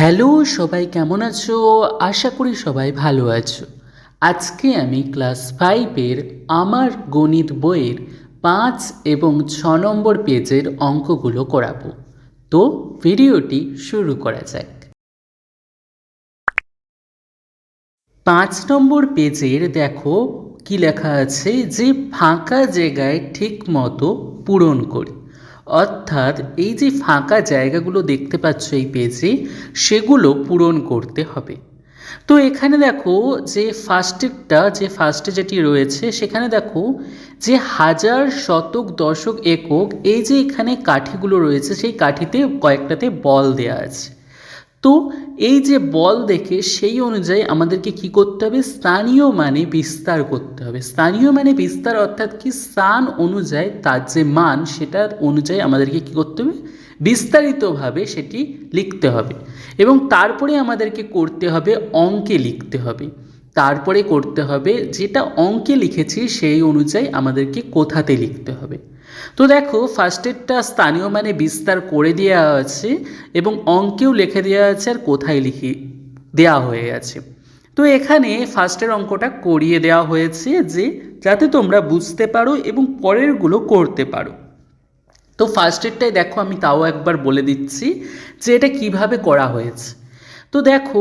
Hello, সবাই কেমন আছো? আশা করি সবাই ভালো আছো। আজকে আমি ক্লাস ফাইভের আমার গণিত বইয়ের পাঁচ এবং ছ নম্বর পেজের অঙ্কগুলো করাবো। তো ভিডিওটি শুরু করা যাক। পাঁচ নম্বর পেজের দেখো কি লেখা আছে যে ফাঁকা জায়গায় ঠিক মতো পূরণ করি অর্থাৎ এই যে ফাঁকা জায়গাগুলো দেখতে পাচ্ছ এই পেজে, সেগুলো পূরণ করতে হবে। তো এখানে দেখো যে ফার্স্টেরটা যে ফার্স্টে যেটি রয়েছে, সেখানে দেখো যে হাজার শতক দশক একক এই যে এখানে কাঠিগুলো রয়েছে, সেই কাঠিতে কয়েকটাতে বল দেয়া আছে। তো এই যে বল দেখে সেই অনুযায়ী আমাদেরকে কি করতে হবে? স্থানীয় মানে বিস্তার করতে হবে। স্থানীয় মানে বিস্তার অর্থাৎ কি? স্থান অনুযায়ী তার যে মান সেটার অনুযায়ী আমাদেরকে কি করতে হবে? বিস্তারিতভাবে সেটি লিখতে হবে। এবং তারপরে আমাদেরকে করতে হবে অঙ্কে লিখতে হবে। তারপরে করতে হবে যেটা অঙ্কে লিখেছি সেই অনুযায়ী আমাদেরকে কোথাতে লিখতে হবে। তো দেখো ফার্স্টেরটা স্থানীয় মানে বিস্তার করে দেওয়া আছে এবং অঙ্কেও লিখে দেওয়া আছে আর কোথায় লিখে দেওয়া হয়ে আছে। তো এখানে ফার্স্টের অঙ্কটা করিয়ে দেওয়া হয়েছে যে, যাতে তোমরা বুঝতে পারো এবং পরেরগুলো করতে পারো। তো ফার্স্টেরটাই দেখো, আমি তাও একবার বলে দিচ্ছি যে এটা কীভাবে করা হয়েছে। তো দেখো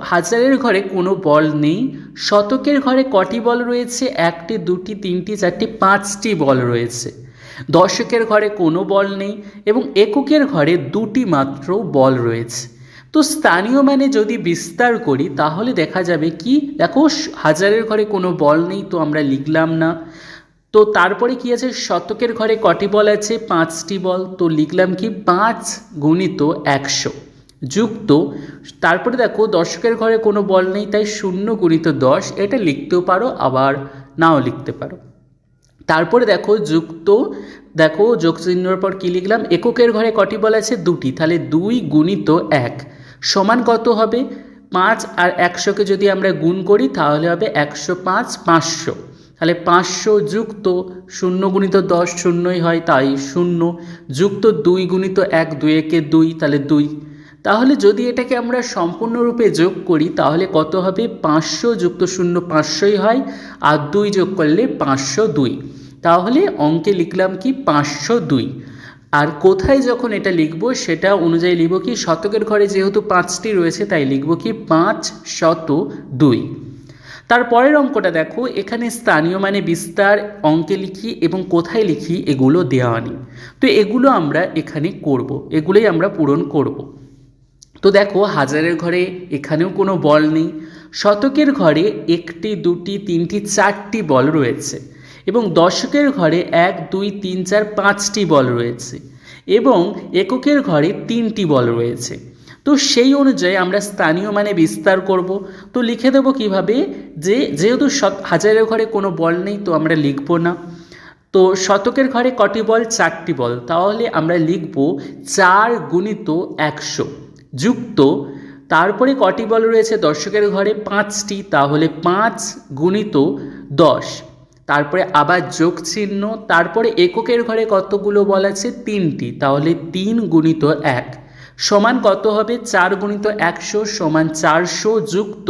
হাজারের ঘরে কোনো বল নেই, শতকের ঘরে কটি বল রয়েছে? একটি, দুটি, তিনটি, চারটি, পাঁচটি বল রয়েছে। দশকের ঘরে কোনো বল নেই এবং এককের ঘরে দুটি মাত্র বল রয়েছে। তো স্থানীয় মানে যদি বিস্তার করি, তাহলে দেখা যাবে কি? দেখো, হাজারের ঘরে কোনো বল নেই তো আমরা লিখলাম না। তো তারপরে কি আছে? শতকের ঘরে কটি বল আছে? পাঁচটি বল। তো লিখলাম কি? পাঁচ গুণিত একশো যুক্ত। তারপরে দেখো দশকের ঘরে কোনো বল নেই, তাই শূন্য গুণিত দশ। এটা লিখতেও পারো, আবার নাও লিখতে পারো। তারপরে দেখো যুক্ত, দেখো যোগ চিহ্নর পর কী লিখলাম? এককের ঘরে কটি বল আছে? দুটি। তাহলে দুই গুণিত এক। সমান কত হবে? পাঁচ আর একশোকে যদি আমরা গুণ করি, তাহলে হবে একশো পাঁচ, পাঁচশো। তাহলে পাঁচশো যুক্ত, শূন্য গুণিত দশ শূন্যই হয়, তাই শূন্য। যুক্ত দুই গুণিত এক, দুই একে দুই, তাহলে দুই। তাহলে যদি এটাকে আমরা সম্পূর্ণরূপে যোগ করি, তাহলে কত হবে? পাঁচশো যুক্ত শূন্য পাঁচশোই হয়, আর দুই যোগ করলে পাঁচশো দুই। তাহলে অঙ্কে লিখলাম কি পাঁচশো দুই। আর কোথায় যখন এটা লিখব সেটা অনুযায়ী লিখব কি শতকের ঘরে যেহেতু পাঁচটি রয়েছে তাই লিখব কি পাঁচ শত দুই। তারপরের অঙ্কটা দেখো, এখানে স্থানীয় মানে বিস্তার, অঙ্কে লিখি এবং কোথায় লিখি এগুলো দেওয়া নেই। তো এগুলো আমরা এখানে করব, এগুলোই আমরা পূরণ করব। তো দেখো, হাজারের ঘরে এখানেও কোনো বল নেই, শতকের ঘরে একটি, দুটি, তিনটি, চারটি বল রয়েছে। এবং দশকের ঘরে এক, দুই, তিন, চার, পাঁচটি বল রয়েছে এবং এককের ঘরে তিনটি বল রয়েছে। তো সেই অনুযায়ী আমরা স্থানীয় মানে বিস্তার করব। তো লিখে দেবো কীভাবে যে, যেহেতু শত, হাজারের ঘরে কোনো বল নেই, তো আমরা লিখব না। তো শতকের ঘরে কটি বল? চারটি বল। তাহলে আমরা লিখব চার গুণিত একশো যুক্ত। তারপরে কটি বল রয়েছে? দর্শকের ঘরে পাঁচটি। তাহলে পাঁচ গুণিত দশ। তারপরে আবার যোগ চিহ্ন তারপরে এককের ঘরে কতগুলো বল আছে? তিনটি। তাহলে তিন গুণিত এক। সমান কত হবে? চার গুণিত একশো সমান চারশো যুক্ত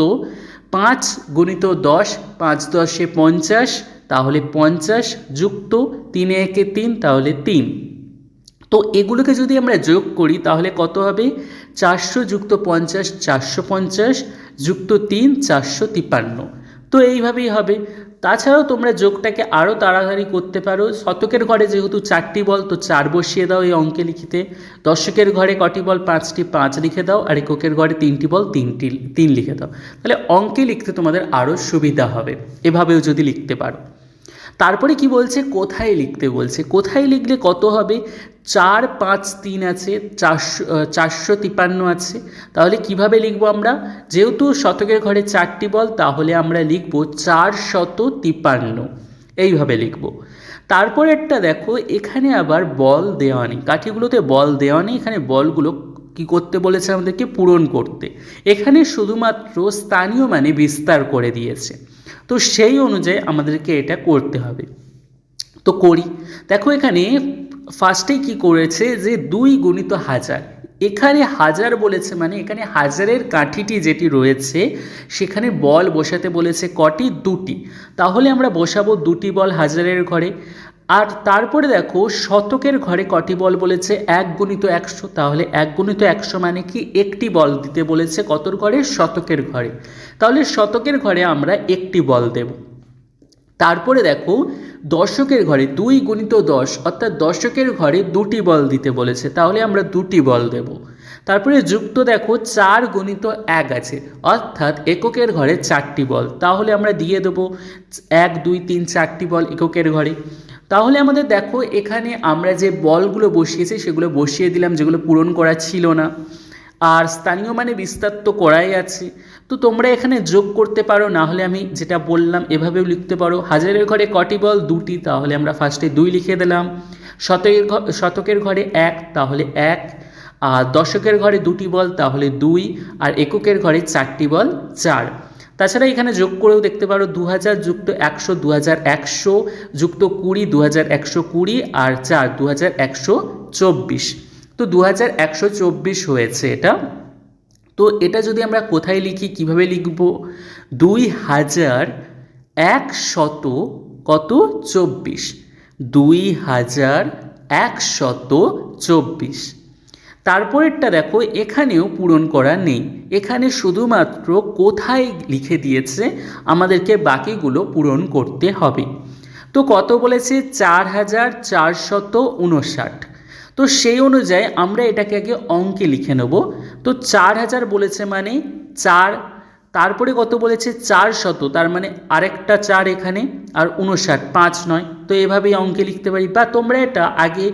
পাঁচ গুণিত দশ, পাঁচ দশে পঞ্চাশ। তাহলে পঞ্চাশ যুক্ত তিনে একে তিন, তাহলে তিন। তো এগুলোকে যদি আমরা যোগ করি, তাহলে কত হবে? চারশো যুক্ত পঞ্চাশ, চারশো পঞ্চাশ, যুক্ত তিন, চারশো তিপ্পান্ন তো এইভাবেই হবে। তাছাড়াও তোমরা যোগটাকে আরও তাড়াতাড়ি করতে পারো। শতকের ঘরে যেহেতু চারটি বল, তো চার বসিয়ে দাও এই অঙ্কে লিখিতে। দশকের ঘরে কটি বল? পাঁচটি, পাঁচ লিখে দাও। আর এককের ঘরে তিনটি বল, তিনটি, তিন লিখে দাও। তাহলে অঙ্কে লিখতে তোমাদের আরও সুবিধা হবে। এভাবেও যদি লিখতে পারো। তারপরে কি বলছে? কোথায় লিখতে বলছে? কোথায় লিখলে কত হবে? চার পাঁচ তিন আছে, চারশো চারশো তিপান্ন আছে। তাহলে কীভাবে লিখব আমরা? যেহেতু শতকের ঘরে চারটি বল, তাহলে আমরা লিখব চার শত তিপান্ন। এইভাবে লিখব। তারপরেরটা দেখো, এখানে আবার বল দেওয়া নেই। কাঠিগুলোতে বল দেওয়া নেই, এখানে বলগুলো কি করতে বলেছে আমাদেরকে? পূরণ করতে। এখানে শুধুমাত্র স্থানীয় মানে বিস্তার করে দিয়েছে। তো সেই অনুযায়ী আমাদেরকে এটা করতে হবে। তো করি। দেখো এখানে ফার্স্টেই কি করেছে যে দুই গুণিত হাজার। এখানে হাজার বলেছে মানে এখানে হাজারের কাঠিটি যেটি রয়েছে, সেখানে বল বসাতে বলেছে কটি? দুটি। তাহলে আমরা বসাবো দুটি বল হাজারের ঘরে। আর তারপরে দেখো, শতকের ঘরে কটি বল বলেছে? এক গুণিত একশো। তাহলে এক গুণিত একশো মানে কি? একটি বল দিতে বলেছে কতর ঘরে? শতকের ঘরে। তাহলে শতকের ঘরে আমরা একটি বল দেব। তারপরে দেখো, দর্শকের ঘরে দুই গুণিত দশ, অর্থাৎ দর্শকের ঘরে দুটি বল দিতে বলেছে। তাহলে আমরা দুটি বল দেব। তারপরে যুক্ত দেখো, চার গণিত এক আছে, অর্থাৎ এককের ঘরে চারটি বল। তাহলে আমরা দিয়ে দেবো, এক, দুই, তিন, চারটি বল এককের ঘরে। তাহলে আমাদের দেখো, এখানে আমরা যে বলগুলো বসিয়েছি, সেগুলো বসিয়ে দিলাম, যেগুলো পূরণ করা ছিল না। আর স্থানীয় মানে বিস্তার তো করাই আছে। তো তোমরা এখানে যোগ করতে পারো, না হলে আমি যেটা বললাম এভাবেও লিখতে পারো। হাজারের ঘরে কটি বল? দুটি। তাহলে আমরা ফার্স্টে দুই লিখে দিলাম। শতকের শতকের ঘরে এক, তাহলে এক। আর দশকের ঘরে দুটি বল, তাহলে দুই। আর এককের ঘরে চারটি বল, চার। তাছাড়া এখানে যোগ করেও দেখতে পারো দু হাজার যুক্ত একশো দু হাজার একশো, যুক্ত কুড়ি দু হাজার একশো কুড়ি, আর চার দু হাজার একশো চব্বিশ। তো দু হাজার একশো চব্বিশ হয়েছে এটা। তো এটা যদি আমরা কোথায় লিখি, কীভাবে লিখব? দুই হাজার একশত কত? চব্বিশ। দুই হাজার একশত চব্বিশ। তারপরেরটা দেখো, এখানেও পূরণ করা নেই। এখানে শুধুমাত্র কোথায় লিখে দিয়েছে, আমাদেরকে বাকিগুলো পূরণ করতে হবে। তো কত বলেছে? চার হাজার চারশত উনষাট। তো সেই অনুযায়ী আমরা এটাকে আগে অঙ্কে লিখে নেব। তো চার হাজার বলেছে মানে চার, তারপরে কত বলেছে? চার শত, তার মানে আরেকটা চার এখানে, আর উনষাট পাঁচ নয়। তো এভাবেই অঙ্কে লিখতে পারি। বা তোমরা এটা আগে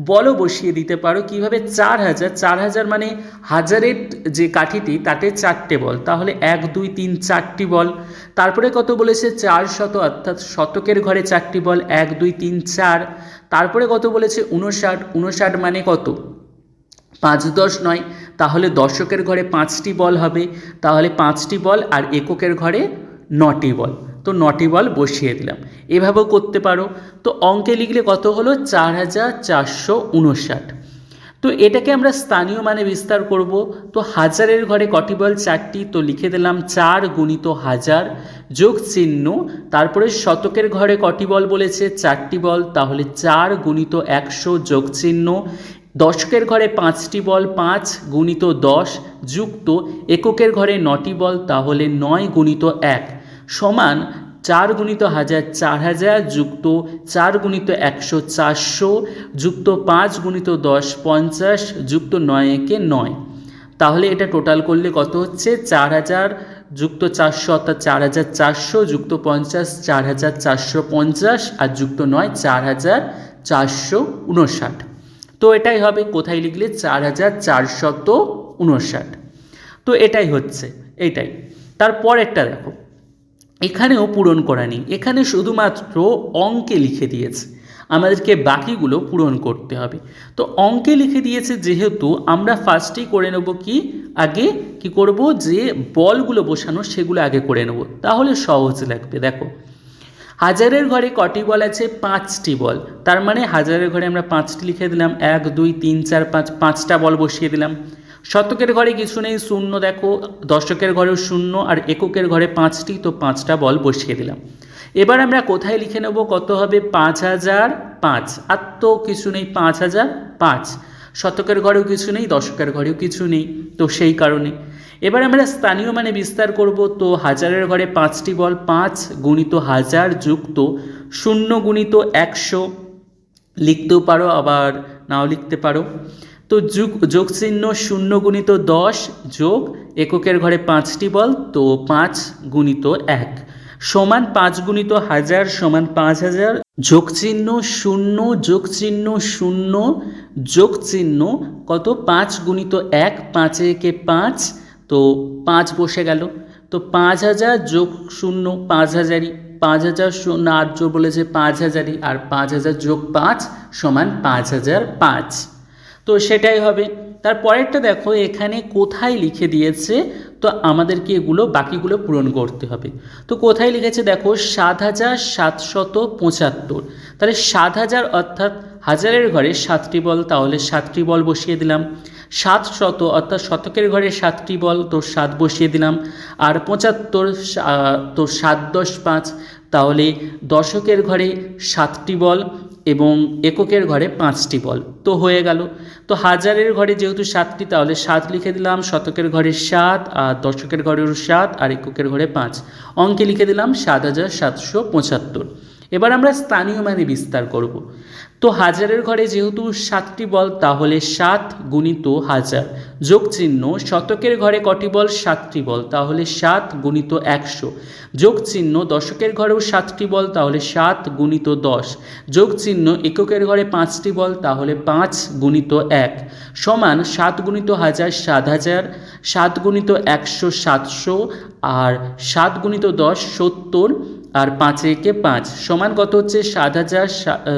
বলও বসিয়ে দিতে পারো। কীভাবে চার হাজার? চার হাজার মানে হাজারের যে কাঠিটি, তাতে চারটে বল। তাহলে এক, দুই, তিন, চারটি বল। তারপরে কত বলেছে? চার শত, অর্থাৎ শতকের ঘরে চারটি বল, এক, দুই, তিন, চার। তারপরে কত বলেছে? উনষাট উনষাট মানে কত? পাঁচ, দশ নয়। তাহলে দশকের ঘরে পাঁচটি বল হবে। তাহলে পাঁচটি বল আর এককের ঘরে নটি বল। তো নটি বল বসিয়ে দিলাম। এভাবেও করতে পারো। তো অঙ্কে লিখলে কত হলো? চার হাজার চারশো উনষাট। তো এটাকে আমরা স্থানীয় মানে বিস্তার করব। তো হাজারের ঘরে কটি বল? চারটি। তো লিখে দিলাম চার গুণিত হাজার যোগ চিহ্ন। তারপরে শতকের ঘরে কটি বল বলেছে? চারটি বল। তাহলে চার গুণিত একশো যোগ চিহ্ন। দশকের ঘরে পাঁচটি বল, পাঁচ গুণিত দশ যুক্ত। এককের ঘরে নটি বল। তাহলে নয় গুণিত এক। সমান চার গুণিত হাজার চার হাজার যুক্ত চার গুণিত একশো চারশো যুক্ত পাঁচ গুণিত দশ পঞ্চাশ যুক্ত নয় একে নয়। তাহলে এটা টোটাল করলে কত হচ্ছে? চার হাজার যুক্ত চারশো অর্থাৎ চার হাজার চারশো যুক্ত পঞ্চাশ চার হাজার চারশো পঞ্চাশ আর যুক্ত নয় চার হাজার চারশো উনষাট। তো এটাই হবে কোথায় লিখলে? চার হাজার চারশত উনষাট। তো এটাই হচ্ছে, এইটাই। একটা দেখো। এখানেও পূরণ করা নেই। এখানে শুধুমাত্র অঙ্কে লিখে দিয়েছে। আমাদেরকে বাকিগুলো পূরণ করতে হবে। তো অঙ্কে লিখে দিয়েছে যেহেতু আমরা ফার্স্টেই করে নেব কি? আগে কি করব? যে বলগুলো বসানো সেগুলো আগে করে নেব। তাহলে সহজ লাগবে। দেখো, হাজারের ঘরে কটি বল আছে? পাঁচটি বল। তার মানে হাজারের ঘরে আমরা পাঁচটি লিখে দিলাম। এক, দুই, তিন, চার, পাঁচ, পাঁচটা বল বসিয়ে দিলাম। শতকের ঘরে কিছু নেই, শূন্য দেখো। দশকের ঘরেও শূন্য আর এককের ঘরে পাঁচটি, তো পাঁচটা বল বসিয়ে দিলাম। এবার আমরা কোথায় লিখে নেব? কত হবে? পাঁচ হাজার পাঁচ। আর তো কিছু নেই, পাঁচ হাজার পাঁচ। শতকের ঘরেও কিছু নেই দশকের ঘরেও কিছু নেই, তো সেই কারণে। এবার আমরা স্থানীয় মানে বিস্তার করব, তো হাজারের ঘরে পাঁচটি বল পাঁচ গুণিত হাজার যুক্ত শূন্য গুণিত একশো। লিখতেও পারো, আবার নাও লিখতে পারো। তো যুগ যোগ চিহ্ন শূন্য গুণিত দশ যোগ এককের ঘরে পাঁচটি বল, তো পাঁচ গুণিত এক। সমান পাঁচ গুণিত হাজার সমান পাঁচ হাজার যোগ চিহ্ন শূন্য যোগ চিহ্ন শূন্য যোগ চিহ্ন কত? পাঁচ গুণিত এক, পাঁচে একে পাঁচ, তো পাঁচ বসে গেল। তো পাঁচ হাজার যোগ শূন্য পাঁচ হাজারই, পাঁচ হাজার শূন্য আর যোগ বলেছে পাঁচ হাজারই, আর পাঁচ হাজার যোগ পাঁচ সমান পাঁচ হাজার পাঁচ। তো সেটাই হবে। তার পরেরটা দেখো, এখানে কোথায় লিখে দিয়েছে, তো আমাদেরকে এগুলো বাকিগুলো পূরণ করতে হবে। তো কোথায় লিখেছে দেখো, সাত হাজার সাতশত পঁচাত্তর। তাহলে সাত হাজার অর্থাৎ হাজারের ঘরে সাতটি বল, তাহলে সাতটি বল বসিয়ে দিলাম। সাত শত অর্থাৎ শতকের ঘরে সাতটি বল, তো সাত বসিয়ে দিলাম। আর পঁচাত্তর তো সাত দশ পাঁচ, তাহলে দশকের ঘরে সাতটি বল এবং এককের ঘরে পাঁচটি বল। তো হয়ে গেল। তো হাজারের ঘরে যেহেতু সাতটি, তাহলে সাত লিখে দিলাম। শতকের ঘরে সাত, আর দশকের ঘরেও সাত, আর এককের ঘরে পাঁচ। অঙ্কে লিখে দিলাম সাত হাজার সাতশো পঁচাত্তর। এবার আমরা স্থানীয় মানে বিস্তার করব। তো হাজারের ঘরে যেহেতু সাতটি বল, তাহলে সাত গুণিত হাজার। যোগ চিহ্ন, শতকের ঘরে কটি বল, সাতটি বল, তাহলে সাত গুণিত একশো। যোগ চিহ্ন, দশকের ঘরেও সাতটি বল, তাহলে সাত গুণিত দশ। যোগ চিহ্ন, এককের ঘরে পাঁচটি বল, তাহলে পাঁচ গুণিত এক। সমান সাত গুণিত হাজার, সাত হাজার। সাত গুণিত একশো, সাতশো। আর সাত গুণিত দশ, সত্তর। আর পাঁচে একে পাঁচ সমান কত হচ্ছে? সাত হাজার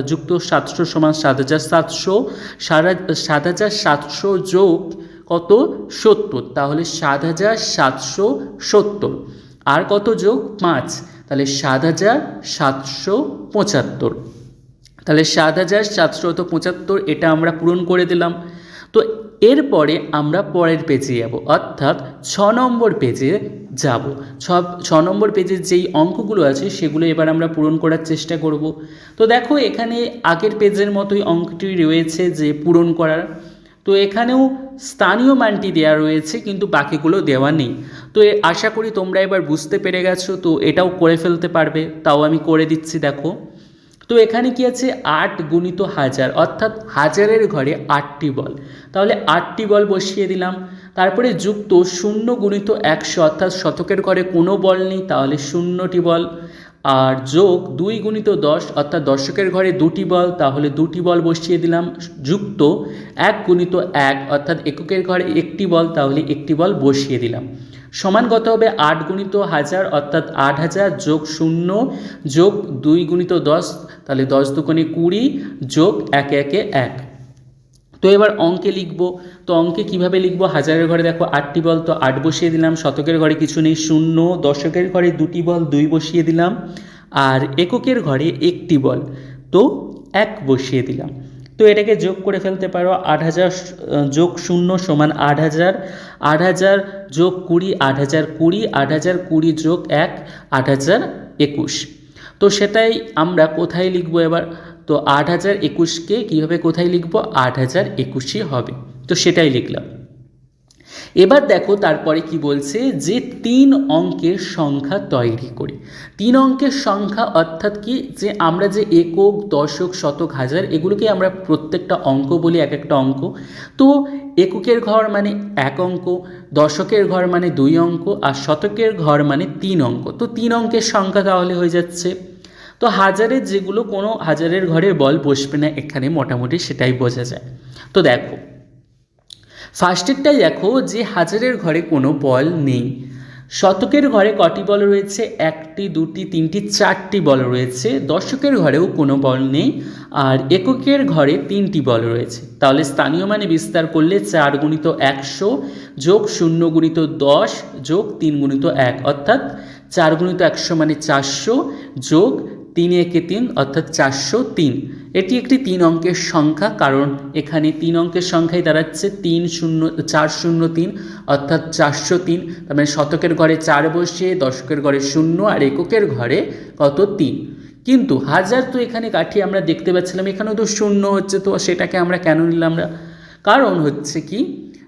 যুক্ত সাতশো সমান সাত হাজার সাতশো। সারা- সাত হাজার সাতশো যোগ কত? সত্তর। তাহলে সাত হাজার সাতশো সত্তর। আর কত যোগ? পাঁচ। তাহলে সাত হাজার সাতশো পঁচাত্তর। তাহলে সাত হাজার সাতশত পঁচাত্তর, এটা আমরা পূরণ করে দিলাম। তো এরপরে আমরা পরের পেজে যাব। অর্থাৎ ছ নম্বর পেজে যাব। ছ ছ নম্বর পেজের যেই অঙ্কগুলো আছে সেগুলো এবার আমরা পূরণ করার চেষ্টা করব। তো দেখো এখানে আগের পেজের মতোই অঙ্কটি রয়েছে যে পূরণ করার। তো এখানেও স্থানীয় মানটি দেওয়া রয়েছে কিন্তু বাকিগুলো দেওয়া নেই। তো আশা করি তোমরা এবার বুঝতে পেরে গেছো, তো এটাও করে ফেলতে পারবে। তাও আমি করে দিচ্ছি, দেখো। তো এখানে কি আছে? আট গুণিত হাজার, অর্থাৎ হাজারের ঘরে আটটি বল। তাহলে আটটি বল বসিয়ে দিলাম। তারপরে যুক্ত শূন্য গুণিত একশো, অর্থাৎ শতকের ঘরে কোনো বল নেই, তাহলে শূন্যটি বল। আর যোগ দুই গুণিত দশ, অর্থাৎ দশকের ঘরে দুটি বল, তাহলে দুটি বল বসিয়ে দিলাম। যুক্ত এক গুণিত এক, অর্থাৎ এককের ঘরে একটি বল, তাহলে একটি বল বসিয়ে দিলাম। সমান কত হবে? আট গুণিত হাজার, অর্থাৎ আট হাজার যোগ শূন্য, যোগ দুই গুণিত দশ, তাহলে দশ দুকোণে কুড়ি, যোগ একে একে এক। তো এবার অঙ্কে লিখব। তো অঙ্কে কীভাবে লিখব? হাজারের ঘরে দেখো আটটি বল, তো আট বসিয়ে দিলাম। শতকের ঘরে কিছু নেই, শূন্য। দশকের ঘরে দুটি বল, দুই বসিয়ে দিলাম। আর এককের ঘরে একটি বল, তো এক বসিয়ে দিলাম। তো এটাকে যোগ করে ফেলতে পারো, আট হাজার, যোগ শূন্য সমান আট হাজার। আট হাজার যোগ কুড়ি, আট হাজার কুড়ি, আট হাজার কুড়ি যোগ এক, আট হাজার একুশ। তো সেটাই আমরা কোথায় লিখব এবার? তো আট হাজার একুশকে কীভাবে কোথায় লিখব? আট হাজার একুশই হবে। তো সেটাই লিখলাম। এবার দেখো তারপরে কি বলছে যে তিন অঙ্কের সংখ্যা তৈরি করি। তিন অঙ্কের সংখ্যা অর্থাৎ কি? যে আমরা যে একক, দশক, শতক, হাজার, এগুলোকে আমরা প্রত্যেকটা অঙ্ক বলি, এক একটা অঙ্ক। তো এককের ঘর মানে এক অঙ্ক, দশকের ঘর মানে দুই অঙ্ক, আর শতকের ঘর মানে তিন অঙ্ক। তো তিন অঙ্কের সংখ্যা তাহলে হয়ে যাচ্ছে। তো হাজারের যেগুলো কোনো হাজারের ঘরে বল বসবে না এখানে মোটামুটি সেটাই বোঝা যায়। তো দেখো ফার্স্টেরটাই দেখো যে হাজারের ঘরে কোনো বল নেই। শতকের ঘরে কটি বল রয়েছে? একটি, দুটি, তিনটি, চারটি বল রয়েছে। দশকের ঘরেও কোনো বল নেই আর এককের ঘরে তিনটি বল রয়েছে। তাহলে স্থানীয় মানে বিস্তার করলে চার গুণিত একশো যোগ শূন্য গুণিত দশ যোগ তিন গুণিত এক। অর্থাৎ চার গুণিত একশো মানে চারশো যোগ তিন একে তিন অর্থাৎ চারশো তিন। এটি একটি তিন অঙ্কের সংখ্যা, কারণ এখানে তিন অঙ্কের সংখ্যাই দাঁড়াচ্ছে তিন শূন্য, চার শূন্য তিন অর্থাৎ চারশো তিন। তার মানে শতকের ঘরে চার বসিয়ে দশকের ঘরে শূন্য আর এককের ঘরে কত তিন? কিন্তু হাজার তো এখানে কাঠি আমরা দেখতে পাচ্ছিলাম, এখানেও তো শূন্য হচ্ছে, তো সেটাকে আমরা কেন নিলাম না? কারণ হচ্ছে কি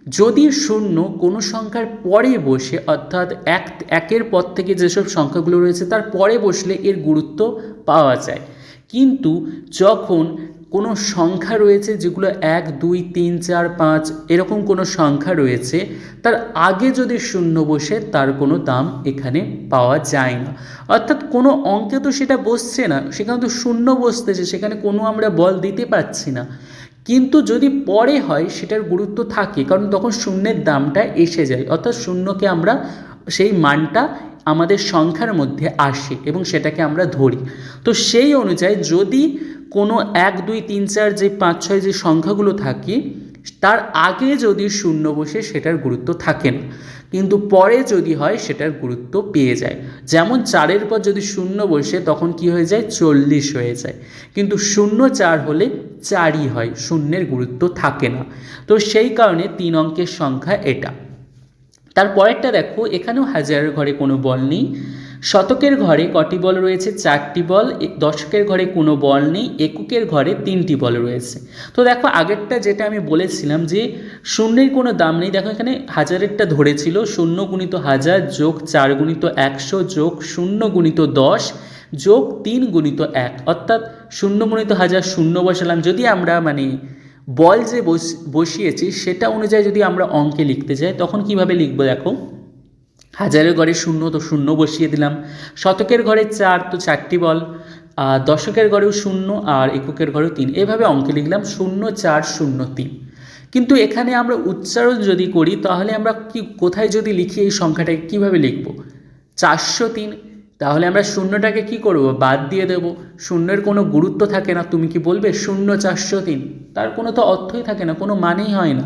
যদি শূন্য কোনো সংখ্যার পরে বসে, অর্থাৎ এক, একের পর থেকে যেসব সংখ্যাগুলো রয়েছে, তার পরে বসলে এর গুরুত্ব পাওয়া যায়। কিন্তু যখন কোনো সংখ্যা রয়েছে যেগুলো এক, দুই, তিন, চার, পাঁচ এরকম কোনো সংখ্যা রয়েছে, তার আগে যদি শূন্য বসে, তার কোনো দাম এখানে পাওয়া যায় না। অর্থাৎ কোনো অঙ্কে তো সেটা বসছে না, সেখানে তো শূন্য বসতেছে, সেখানে কোনো আমরা বল দিতে পারছি না। কিন্তু যদি পরে হয়, সেটার গুরুত্ব থাকে, কারণ তখন শূন্যের দামটা এসে যায়, অর্থাৎ শূন্যকে আমরা সেই মানটা আমাদের সংখ্যার মধ্যে আসে এবং সেটাকে আমরা ধরি। তো সেই অনুযায়ী যদি কোনো এক, দুই, তিন, চার, যে পাঁচ, ছয়, যে সংখ্যাগুলো থাকে, তার আগে যদি শূন্য বসে সেটার গুরুত্ব থাকে না। কিন্তু পরে যদি হয় সেটার গুরুত্ব পেয়ে যায়। যেমন চারের পর যদি শূন্য বসে তখন কি হয়ে যায়? চল্লিশ হয়ে যায়। কিন্তু শূন্য চার হলে চারই হয়, শূন্যের গুরুত্ব থাকে না। তো সেই কারণে তিন অঙ্কের সংখ্যা এটা। তারপরেরটা দেখো, এখানেও হাজারের ঘরে কোনো বল নেই। শতকের ঘরে কটি বল রয়েছে? চারটি বল দশকের ঘরে কোনো বল নেই, এককের ঘরে তিনটি বল রয়েছে। তো দেখো, আগেরটা যেটা আমি বলেছিলাম যে, শূন্যের কোনো দাম নেই। দেখো, এখানে হাজারেরটা ধরেছিল, শূন্য গুণিত হাজার যোগ চার গুণিত একশো যোগ শূন্য গুণিত দশ যোগ তিন গুণিত এক। অর্থাৎ শূন্য গুণিত হাজার শূন্য বসালাম। যদি আমরা মানে বল যে বস- বসিয়েছি, সেটা অনুযায়ী যদি আমরা অঙ্কে লিখতে যাই, তখন কীভাবে লিখব দেখো? হাজারের ঘরে শূন্য তো শূন্য বসিয়ে দিলাম। শতকের ঘরে চার তো চারটি বল, আর দশকের ঘরেও শূন্য, আর এককের ঘরেও তিন। এভাবে অঙ্কে লিখলাম শূন্য, চার, শূন্য, তিন। কিন্তু এখানে আমরা উচ্চারণ যদি করি, তাহলে আমরা কি, কোথায় যদি লিখি এই সংখ্যাটাকে কীভাবে লিখব? চারশো তিন, তাহলে আমরা শূন্যটাকে কি করব? বাদ দিয়ে দেব। শূন্যের কোনো গুরুত্ব থাকে না। তুমি কি বলবে? শূন্য, চারশো তিন। তার কোনো তো অর্থই থাকে না, কোনো মানেই হয় না।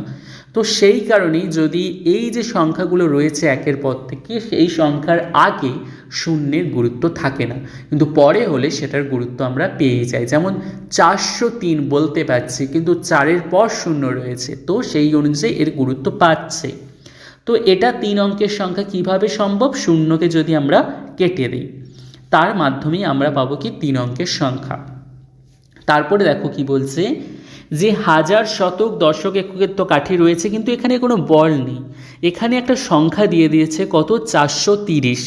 তো সেই কারণেই যদি এই যে সংখ্যাগুলো রয়েছে একের পর থেকে এই সংখ্যার আগে শূন্যের গুরুত্ব থাকে না। কিন্তু পরে হলে সেটার গুরুত্ব আমরা পেয়ে যাই। যেমন চারশো তিন বলতে পারছি, কিন্তু চারের পর শূন্য রয়েছে, তো সেই অনুযায়ী এর গুরুত্ব পাচ্ছে। তো এটা তিন অঙ্কের সংখ্যা কীভাবে সম্ভব? শূন্যকে যদি আমরা কেটে দিই, তার মাধ্যমেই আমরা পাবো কি? তিন অঙ্কের সংখ্যা। তারপরে দেখো কি বলছে যে হাজার শতক দশক এককের তো কাঠি রয়েছে, কিন্তু এখানে কোনো বল নেই। এখানে একটা সংখ্যা দিয়ে দিয়েছে কত? চারশো তিরিশ।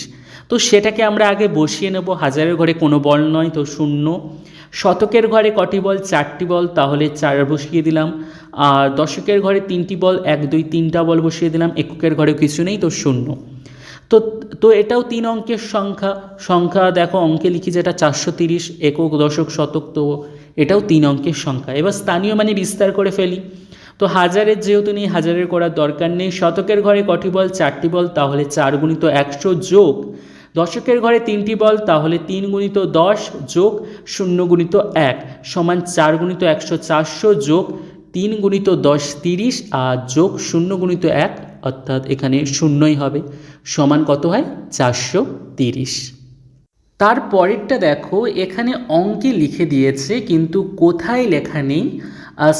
তো সেটাকে আমরা আগে বসিয়ে নেব। হাজারের ঘরে কোনো বল নয়, তো শূন্য। শতকের ঘরে কটি বল? চারটি বল, তাহলে চার বসিয়ে দিলাম। আর দশকের ঘরে তিনটি বল, এক, দুই, তিনটা বল বসিয়ে দিলাম। এককের ঘরে কিছু নেই, তো শূন্য। তো তো এটাও তিন অঙ্কের সংখ্যা। সংখ্যা দেখো, অঙ্কে লিখি যেটা চারশো তিরিশ, একক দশক শতক তো এটাও তিন অঙ্কের সংখ্যা। এবার স্থানীয় মানে বিস্তার করে ফেলি। তো হাজারের যেহেতু নেই, হাজারের করার দরকার নেই। শতকের ঘরে কটি বল? চারটি বল, তাহলে চার গুণিত একশো যোগ। দশকের ঘরে তিনটি বল, তাহলে তিন গুণিত দশ যোগ শূন্য গুণিত এক। সমান চার গুণিত একশো চারশো যোগ তিন গুণিত দশ তিরিশ, আর যোগ শূন্য গুণিত এক, অর্থাৎ এখানে শূন্যই হবে। সমান কত হয়? চারশো তিরিশ। তার পরেরটা দেখো, এখানে অঙ্কে লিখে দিয়েছে, কিন্তু কোথায় লেখা নেই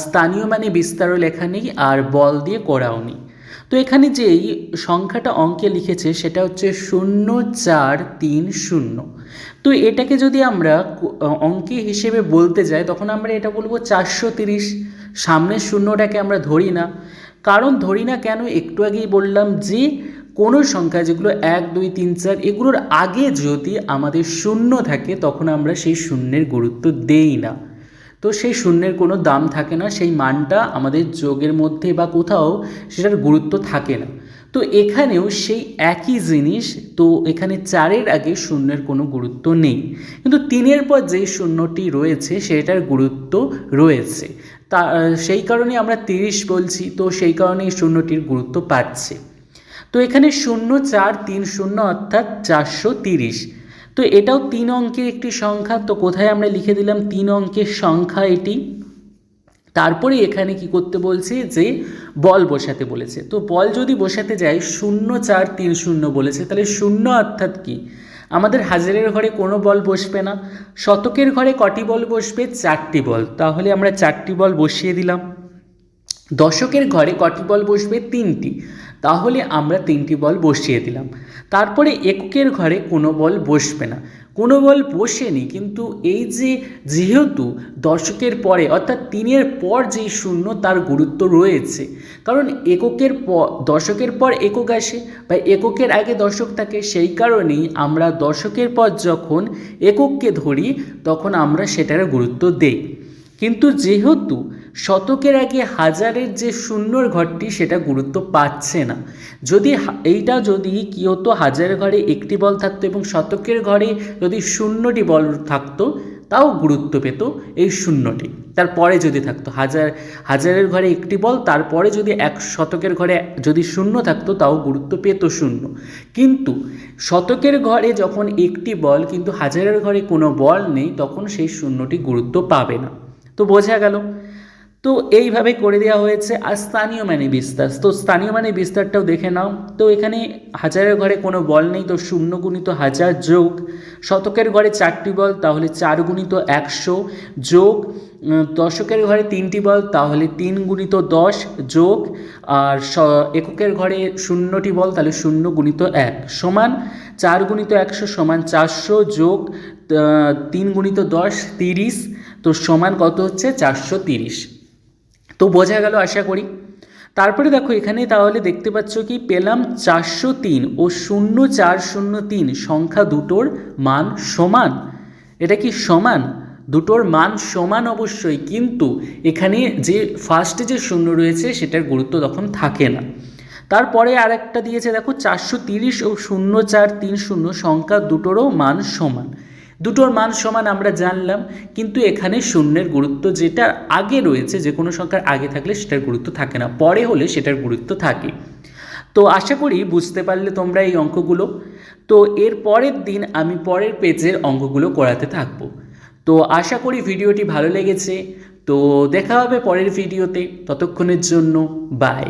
স্থানীয় মানে বিস্তারও লেখা নেই, আর বল দিয়ে করাও নেই। তো এখানে যেই সংখ্যাটা অঙ্কে লিখেছে, সেটা হচ্ছে শূন্য চার তিন শূন্য। তো এটাকে যদি আমরা অঙ্কে হিসেবে বলতে যাই, তখন আমরা এটা বলব চারশো তিরিশ। সামনের শূন্যটাকে আমরা ধরি না। কারণ ধরি না কেন? একটু আগেই বললাম যে কোনো সংখ্যা যেগুলো এক, দুই, তিন, চার, এগুলোর আগে যদি আমাদের শূন্য থাকে, তখন আমরা সেই শূন্যের গুরুত্ব দেই না। তো সেই শূন্যের কোনো দাম থাকে না, সেই মানটা আমাদের যোগের মধ্যে বা কোথাও সেটার গুরুত্ব থাকে না। তো এখানেও সেই একই জিনিস, তো এখানে চারের আগে শূন্যের কোনো গুরুত্ব নেই। কিন্তু তিনের পর যেই শূন্যটি রয়েছে, সেটার গুরুত্ব রয়েছে। তা, সেই কারণে আমরা তিরিশ বলছি, তো সেই কারণে এই শূন্যটির গুরুত্ব পাচ্ছে। তো এখানে শূন্য চার, তিন শূন্য অর্থাৎ চারশো তিরিশ। তো এটাও তিন অঙ্কের একটি সংখ্যা, তো কোথায় আমরা লিখে দিলাম তিন অঙ্কের সংখ্যা এটি? তারপরে এখানে কি করতে বলছে যে বল বসাতে বলেছে। তো বল যদি বসাতে যাই শূন্য চার, তিন শূন্য বলেছে, তাহলে শূন্য অর্থাৎ কি? আমাদের হাজারের ঘরে কোনো বল বসবে না, শতকের ঘরে কটি বল বসবে? চারটি বল। তাহলে আমরা চারটি বল বসিয়ে দিলাম। দশকের ঘরে কটি বল বসবে? তিনটি। তাহলে আমরা তিনটি বল বসিয়ে দিলাম। তারপরে এককের ঘরে কোনো বল বসবে না। কোনো বল বসেনি, কিন্তু এই যে যেহেতু দশকের পরে, অর্থাৎ তিনের পর যেই শূন্য তার গুরুত্ব রয়েছে। কারণ এককের পর দশকের পর একক আসে বা এককের আগে দশক থাকে, সেই কারণেই আমরা দশকের পর যখন একককে ধরি, তখন আমরা সেটার গুরুত্ব দেই। কিন্তু যেহেতু শতকের আগে হাজারের যে শূন্যর ঘরটি সেটা গুরুত্ব পাচ্ছে না। যদি এইটা যদি কি হতো হাজারের ঘরে একটি বল থাকতো এবং শতকের ঘরে যদি শূন্যটি বল থাকতো, তাও গুরুত্ব পেত এই শূন্যটি তারপরে যদি থাকতো, হাজার, হাজারের ঘরে একটি বল, তারপরে যদি এক শতকের ঘরে যদি শূন্য থাকতো, তাও গুরুত্ব পেত শূন্য। কিন্তু শতকের ঘরে যখন একটি বল, কিন্তু হাজারের ঘরে কোনো বল নেই, তখন সেই শূন্যটি গুরুত্ব পাবে না। তো বোঝা গেল তো এইভাবে করে দেওয়া হয়েছে আর স্থানীয় মানে বিস্তার। তো স্থানীয় মানে বিস্তারটাও দেখে নাও। তো এখানে হাজারের ঘরে কোনো বল নেই, তো শূন্য গুণিত হাজার যোগ। শতকের ঘরে চারটি বল, তাহলে চার গুণিত একশো। যোগ দশকের ঘরে তিনটি বল, তাহলে তিন গুণিত দশ। যোগ, আর এককের ঘরে শূন্যটি বল, তাহলে শূন্য গুণিত এক। সমান চার গুণিত একশো সমান চারশো। যোগ তিন গুণিত দশ, তিরিশ। তো সমান কত হচ্ছে? চারশো তিরিশ। তো বোঝা গেল আশা করি। তারপরে দেখো এখানে তাহলে দেখতে পাচ্ছ কি, পেলাম চারশো তিন ও শূন্য চার শূন্য তিন সংখ্যা দুটোর মান সমান। এটা কি সমান? দুটোর মান সমান অবশ্যই, কিন্তু এখানে যে ফার্স্টে যে শূন্য রয়েছে সেটার গুরুত্ব তখন থাকে না। তারপরে আর একটা দিয়েছে দেখো, চারশো তিরিশ ও শূন্য চার তিন শূন্য সংখ্যা দুটোরও মান সমান। দুটোর মান সমান আমরা জানলাম, কিন্তু এখানে শূন্যের গুরুত্ব যেটা আগে রয়েছে, যে কোনো সংখ্যার আগে থাকলে সেটার গুরুত্ব থাকে না, পরে হলে সেটার গুরুত্ব থাকে। তো আশা করি বুঝতে পারলে তোমরা এই অঙ্কগুলো। তো এর পরের দিন আমি পরের পেজের অঙ্কগুলো করাতে থাকব। তো আশা করি ভিডিওটি ভালো লেগেছে। তো দেখা হবে পরের ভিডিওতে। ততক্ষণের জন্য বাই